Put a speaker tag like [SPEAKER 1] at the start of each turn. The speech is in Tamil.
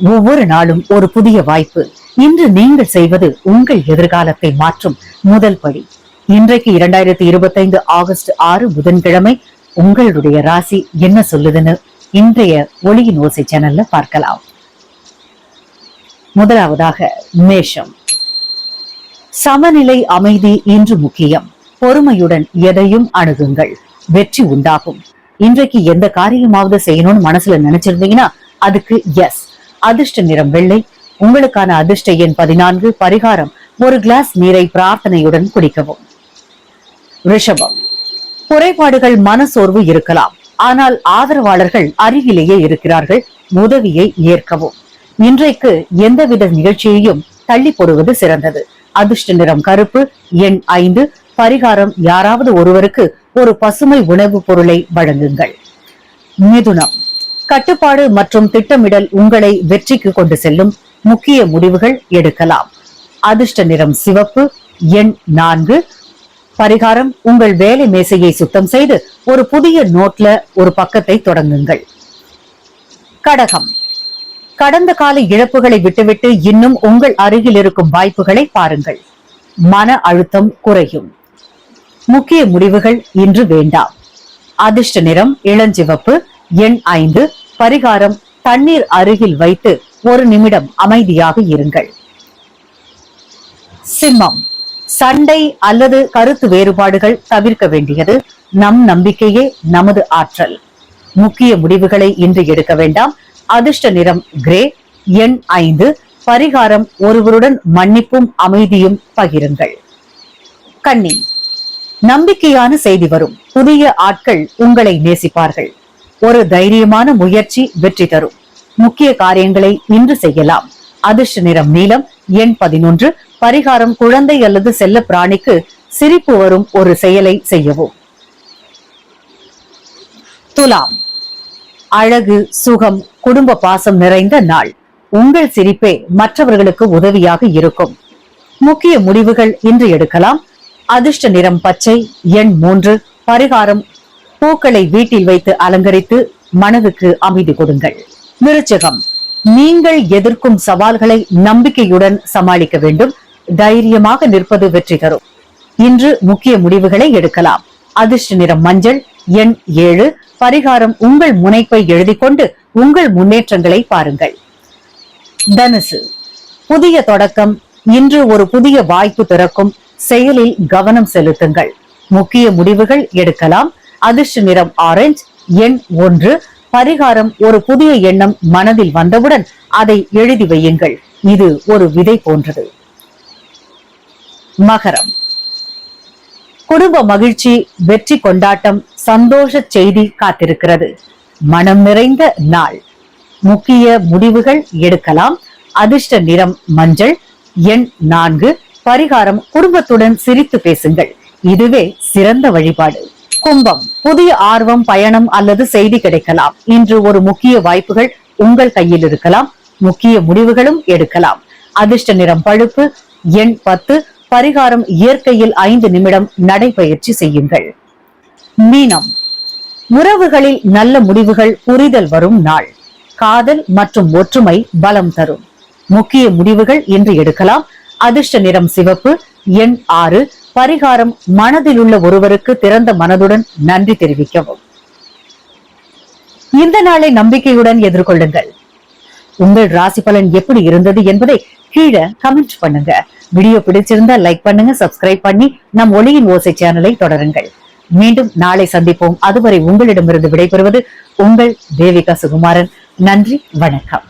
[SPEAKER 1] ஒவ்வொரு நாளும் ஒரு புதிய வாய்ப்பு. இன்று நீங்கள் செய்வது உங்கள் எதிர்காலத்தை மாற்றும் முதல் படி. இன்றைக்கு இரண்டாயிரத்தி இருபத்தைந்து ஆகஸ்ட் ஆறு புதன்கிழமை உங்களுடைய ராசி என்ன சொல்லுதுன்னு இன்றைய ஒளியின் ஓசை சேனல்ல பார்க்கலாம். முதலாவதாக மேஷம். சமநிலை அமைதி இன்று முக்கியம். பொறுமையுடன் எதையும் அணுகுங்கள். வெற்றி உண்டாகும். இன்றைக்கு எந்த காரியமாவது செய்யணும்னு மனசுல நினைச்சிருந்தீங்கன்னா அதுக்கு எஸ் அதிர்ஷ்ட நிறம் வெள்ளை. உங்களுக்கான அதிர்ஷ்ட எண் பதினான்கு. பரிகாரம் ஒரு கிளாஸ் நீரை பிரார்த்தனையுடன் குடிக்கவும். ரிஷபம். குறைபாடுகள் மனசோர்வு இருக்கலாம். ஆனால் ஆதரவாளர்கள் அருகிலேயே இருக்கிறார்கள். உதவியை ஏற்கவும். இன்றைக்கு எந்தவித நிகழ்ச்சியையும் தள்ளி போடுவது சிறந்தது. அதிர்ஷ்ட நிறம் கருப்பு எண் ஐந்து. பரிகாரம் யாராவது ஒருவருக்கு ஒரு பசுமை உணவுப் பொருளை வழங்குங்கள். மிதுனம். கட்டுப்பாடு மற்றும் திட்டமிடல் உங்களை வெற்றிக்கு கொண்டு செல்லும் முக்கிய முடிவுகள் எடுக்கலாம். அதிர்ஷ்ட நிறம் சிவப்பு எண் நான்கு. பரிகாரம் உங்கள் வேலை மேசையை சுத்தம் செய்து ஒரு புதிய நோட்ல ஒரு பக்கத்தை தொடங்குங்கள். கடகம். கடந்த கால இழப்புகளை விட்டுவிட்டு இன்னும் உங்கள் அருகில் இருக்கும் வாய்ப்புகளை பாருங்கள். மன அழுத்தம் குறையும். முக்கிய முடிவுகள் இன்று வேண்டாம். அதிர்ஷ்ட நிறம் இளஞ்சிவப்பு எண் ஐந்து பரிகாரம் தண்ணீர் அருகில் வைத்து ஒரு நிமிடம் அமைதியாக இருங்கள். சிம்மம் சண்டை அல்லது கருத்து வேறுபாடுகள் தவிர்க்க வேண்டியது நம் நம்பிக்கையே நமது ஆற்றல். முக்கிய முடிவுகளை இன்று எடுக்க வேண்டாம். அதிர்ஷ்ட நிறம் கிரே. எண் ஐந்து பரிகாரம் ஒருவருடன் மன்னிப்பும் அமைதியும் பகிருங்கள். கண்ணி நம்பிக்கையான செய்தி வரும். புதிய ஆட்கள் உங்களை நேசிப்பார்கள். ஒரு தைரியமான முயற்சி வெற்றி தரும். முக்கிய காரியங்களை இன்று செய்யலாம். அதிர்ஷ்ட நிறம் நீளம் எண் பதினொன்று பரிகாரம் குழந்தை அல்லது செல்ல பிராணிக்கு சிரிப்பு வரும் ஒரு செயலை செய்யவும். துலாம். அழகு சுகம் குடும்ப பாசம் நிறைந்த நாள். உங்கள் சிரிப்பே மற்றவர்களுக்கு உதவியாக இருக்கும். முக்கிய முடிவுகள் இன்று எடுக்கலாம். அதிர்ஷ்ட நிறம் பச்சை எண் மூன்று பரிகாரம் பூக்களை வீட்டில் வைத்து அலங்கரித்து மனதுக்கு அமைதி கொடுங்கள். விருச்சகம் நீங்கள் எதிர்க்கும் சவால்களை நம்பிக்கையுடன் சமாளிக்க வேண்டும். தைரியமாக நிற்பது வெற்றி தரும். இன்று முக்கிய முடிவுகளை எடுக்கலாம். அதிர்ஷ்ட நிறம் மஞ்சள் எண் ஏழு. பரிகாரம் உங்கள் முனைப்பை எழுதிக் கொண்டு உங்கள் முன்னேற்றங்களை பாருங்கள். தனுசு புதிய தொடக்கம். இன்று ஒரு புதிய வாய்ப்பு திறக்கும் செயலில் கவனம் செலுத்துங்கள். முக்கிய முடிவுகள் எடுக்கலாம். அதிர்ஷ்ட நிறம் ஆரஞ்சு எண் ஒன்று. பரிகாரம் ஒரு புதிய எண்ணம் மனதில் வந்தவுடன் அதை எழுதி வையுங்கள். இது ஒரு விதை போன்றது. மகரம். குடும்ப மகிழ்ச்சி வெற்றி கொண்டாட்டம் சந்தோஷ செய்தி காத்திருக்கிறது. மனம் நிறைந்த நாள். முக்கிய முடிவுகள் எடுக்கலாம். அதிர்ஷ்ட நிறம் மஞ்சள் எண் நான்கு. பரிகாரம் குடும்பத்துடன் சிரித்து பேசுங்கள். இதுவே சிறந்த வழிபாடு. கும்பம். புதிய ஆர்வம் பயணம் அல்லது செய்தி கிடைக்கலாம். இன்று ஒரு முக்கிய வாய்ப்புகள் உங்கள் கையில் இருக்கலாம். முக்கிய முடிவுகளும் எடுக்கலாம். அதிர்ஷ்ட நிறம் பழுப்பு எண் பத்து பரிகாரம் இயற்கையில் ஐந்து நிமிடம் நடைபயிற்சி செய்யுங்கள். மீனம். உறவுகளில் நல்ல முடிவுகள் புரிதல் வரும் நாள். காதல் மற்றும் ஒற்றுமை பலம் தரும். முக்கிய முடிவுகள் இன்று எடுக்கலாம். அதிர்ஷ்ட நிறம் சிவப்பு எண் ஆறு பரிகாரம் மனதில் உள்ள ஒருவருக்கு திறந்த மனதுடன் நன்றி தெரிவிக்கவும். இந்த நாளை நம்பிக்கையுடன் எதிர்கொள்ளுங்கள். உங்கள் ராசி பலன் எப்படி இருந்தது என்பதை கீழே கமெண்ட் பண்ணுங்க. வீடியோ பிடிச்சிருந்தா லைக் பண்ணுங்க சப்ஸ்கிரைப் பண்ணி நம் ஒளியின் ஓசை சேனலை தொடருங்கள். மீண்டும் நாளை சந்திப்போம். அதுவரை உங்களிடமிருந்து விடைபெறுவது உங்கள் தேவிகா சுகுமாரன். நன்றி வணக்கம்.